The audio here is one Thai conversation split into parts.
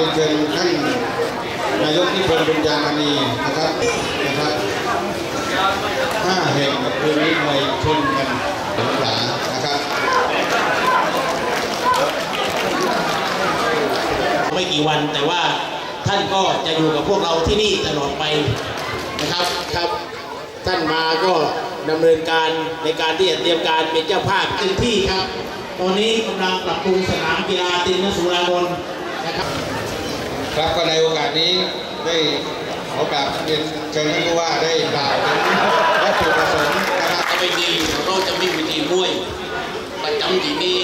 รียนเชิญท่านนายกนิพนธ์บุญญามณีนะครับนะครับห้าแห่งกับเรื่องนี้มวยชนกันสงขลานะครับ ไม่กี่วันแต่ว่าท่านก็จะอยู่กับพวกเราที่นี่ตลอดไปนะครับครับ ท่านมาก็ดำเนินการในการที่จะเตรียมการเป็นเจ้าภาพเต็มที่ครับ ตอนนี้กำลังปรับปรุงสนามกีฬาตินสุรานนท์นะครับ ครับก็ในโอกาสนี้ได้ขอกราบเรียนเชิญท่านผู้ว่าได้กล่าวถึงวัตถุประสงค์นะครับก็ไม่ดีเราจะมีวิธีมวยประจำที่นี่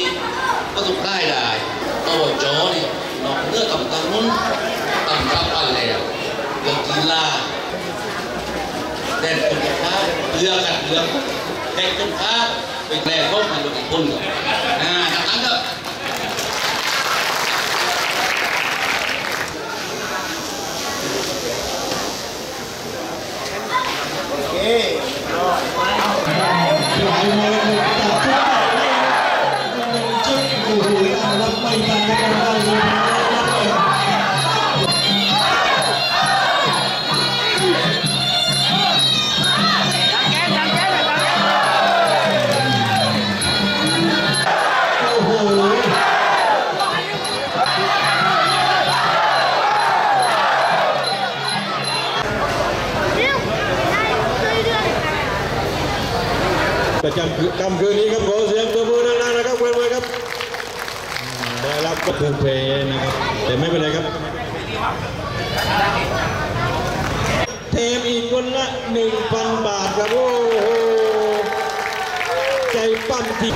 ก็ต้องได้ได้ตัวจอนี่นอกเนื้อกับตังนุ้นตั้งรับวันแล้วเรื่องกีฬาแดนตุกฟ้าเรือกันเรือแดนตุกฟ้าไปแรงก็มันลงอีกคนกับ Amen. ประจำค่ำคืนนี้ครับขอเสียงตัวมือดังๆนะครับเพื่อนๆครับได้รับก็คืนเพลงนะครับแต่ไม่เป็นไรครับ เทมอีกคนละ1,000บาทครับโอ้โหใจปั้มจริง